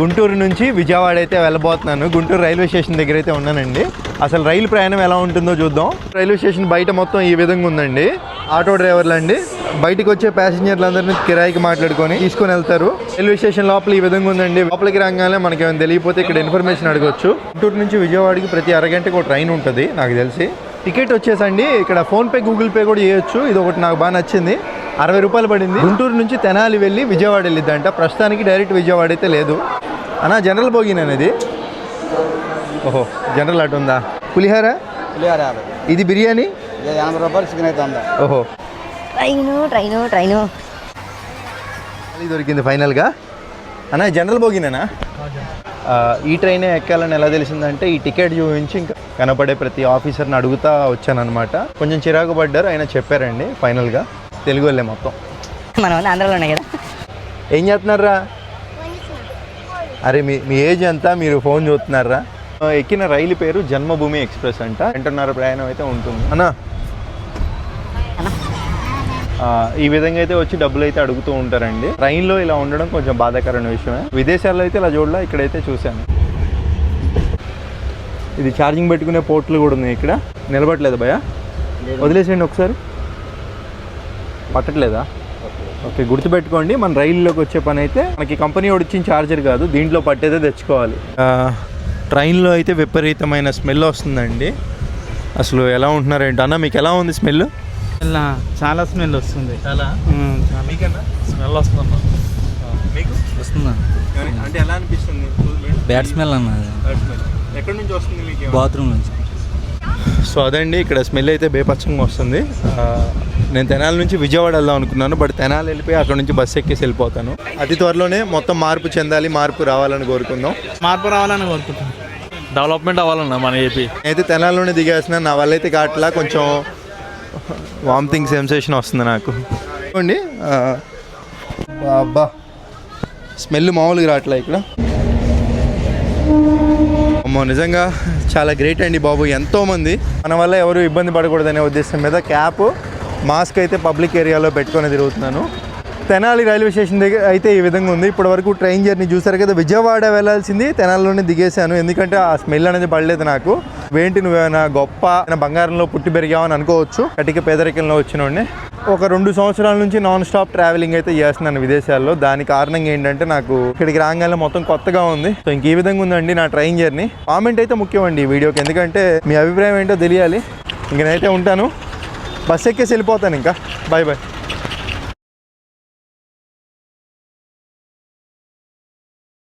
గుంటూరు నుంచి విజయవాడ అయితే వెళ్ళబోతున్నాను. Guntur railway station దగ్గర అయితే ఉన్నానండి. అసలు రైలు ప్రయాణం ఎలా ఉంటుందో చూద్దాం. రైల్వే స్టేషన్ బయట మొత్తం ఈ విధంగా ఉందండి. ఆటో డ్రైవర్లు అండి. బయటకు వచ్చే ప్యాసింజర్లందరినీ కిరాయికి మాట్లాడుకొని తీసుకొని వెళ్తారు. రైల్వే స్టేషన్ లోపల ఈ విధంగా ఉందండి. లోపలికి రాగానే మనకి ఏమైనా తెలియకపోతే ఇక్కడ ఇన్ఫర్మేషన్ అడగవచ్చు గుంటూరు నుంచి విజయవాడకి ప్రతి అరగంటకి ఒక ట్రైన్ ఉంటుంది నాకు తెలిసి. టికెట్ వచ్చేసండి. ఇక్కడ ఫోన్పే గూగుల్ పే కూడా చేయొచ్చు. ఇది ఒకటి నాకు బాగా నచ్చింది. అరవై రూపాయలు పడింది. గుంటూరు నుంచి తెనాలి వెళ్ళి విజయవాడ వెళ్ళిద్దంట. ప్రస్తుతానికి డైరెక్ట్ విజయవాడ అయితే లేదు. అన్నా జనరల్ బోగిన్ అనేది ఓహో జనరల్ అటు ఉందా? పులిహార? పులిహార యాభై. ఇది బిర్యానీ? ఇది ఎనభై రూపాయలు చికెన్ అయితే ఉందా ఓహో. Train train train. ఇది దొరికింది ఫైనల్గా అన్నా జనరల్ బోగినేనా ఆ, ఈ ట్రైనే ఎక్కాలని ఎలా తెలిసిందంటే ఈ టికెట్ చూపించి ఇంకా కనపడే ప్రతి ఆఫీసర్ని అడుగుతా వచ్చానన్నమాట. కొంచెం చిరాకు పడ్డారు ఆయన చెప్పారండి ఫైనల్గా తెలుగు వాళ్ళే మొత్తం. మనం ఉంది ఆంధ్రాలో ఉన్నాయి కదా. ఏం చేస్తున్నారా అరే మీ మీ ఏజ్ ఎంత? మీరు ఫోన్ చూస్తున్నారా? ఎక్కిన రైలు పేరు జన్మభూమి ఎక్స్ప్రెస్ అంట. గంటన్నర ప్రయాణం అయితే ఉంటుంది. అన్నా. ఆ, ఈ విధంగా అయితే వచ్చి డబ్బులు అయితే అడుగుతూ ఉంటారండి. ట్రైన్లో ఇలా ఉండడం కొంచెం బాధాకరమైన విషయమే. విదేశాల్లో అయితే ఇలా చూడలే ఇక్కడైతే చూశాను. ఇది ఛార్జింగ్ పెట్టుకునే పోర్ట్లు కూడా ఉన్నాయి ఇక్కడ. నిలబడలేదు భయ వదిలేసేయండి ఒకసారి. పట్టట్లేదా? ఓకే గుర్తుపెట్టుకోండి మన రైల్లోకి వచ్చే పని అయితే మనకి కంపెనీ వాడు ఇచ్చిన ఛార్జర్ కాదు దీంట్లో పట్టేదే తెచ్చుకోవాలి. ట్రైన్లో అయితే విపరీతమైన స్మెల్ వస్తుందండి. అసలు ఎలా ఉంటున్నారేంటి అన్న మీకు ఎలా ఉంది స్మెల్? చాలా స్మెల్ వస్తుంది. చాలా? మీకన్నా స్మెల్ వస్తుందన్న మీకు? వస్తుందా? అంటే ఎలా అనిపిస్తుంది? బ్యాడ్ స్మెల్ అన్నది ఎక్కడి నుంచి వస్తుంది మీకు బాత్రూమ్ నుంచి. సో అదండి ఇక్కడ స్మెల్ అయితే బేపచ్చంగా వస్తుంది. నేను తెనాలి నుంచి విజయవాడ వెళ్దాం అనుకున్నాను బట్ తెనాలి వెళ్ళిపోయి అక్కడ నుంచి బస్సు ఎక్కేసి వెళ్ళిపోతాను. అతి త్వరలోనే మొత్తం మార్పు చెందాలి మార్పు రావాలని కోరుకుందాం. మార్పు రావాలని కోరుకుంటున్నాను డెవలప్మెంట్ అవ్వాలన్న మన ఏపీ. అయితే తెనాలిలోనే దిగేసిన నా వల్ల అయితే కావట్లా కొంచెం వామిటింగ్ సెన్సేషన్ వస్తుంది నాకు. చూడండి ఆ, అబ్బా స్మెల్ మామూలుగా రావట్లే ఇక్కడ? అమ్మో నిజంగా చాలా గ్రేట్ అండి బాబు ఎంతోమంది మన వల్ల ఎవరు ఇబ్బంది పడకూడదనే ఉద్దేశం మీద క్యాప్ మాస్క్ అయితే పబ్లిక్ ఏరియాలో పెట్టుకొని తిరుగుతున్నాను. తెనాలి రైల్వే స్టేషన్ దగ్గర అయితే ఈ విధంగా ఉంది. ఇప్పటి వరకు ట్రైన్ జర్నీ చూసారు కదా విజయవాడ వెళ్ళాల్సింది తెనాలిలోనే దిగేశాను. ఎందుకంటే ఆ స్మెల్ అనేది పడలేదు నాకు. వేంటి నువ్వేమైనా గొప్ప బంగారంలో పుట్టి పెరిగావని అనుకోవచ్చు. కటిక పేదరికంలో వచ్చినోడిని. ఒక రెండు సంవత్సరాల నుంచి నాన్ స్టాప్ ట్రావెలింగ్ అయితే చేస్తున్నాను విదేశాల్లో. దాని కారణం ఏంటంటే నాకు ఇక్కడికి రాగానే మొత్తం కొత్తగా ఉంది. సో ఇంక ఈ విధంగా ఉందండి నా ట్రైన్ జర్నీ. కామెంట్ అయితే ముఖ్యం అండి ఈ వీడియోకి. ఎందుకంటే మీ అభిప్రాయం ఏంటో తెలియాలి. ఇంక నేనైతే ఉంటాను. బస్ ఎక్కేసి వెళ్ళిపోతాను ఇంకా. Bye bye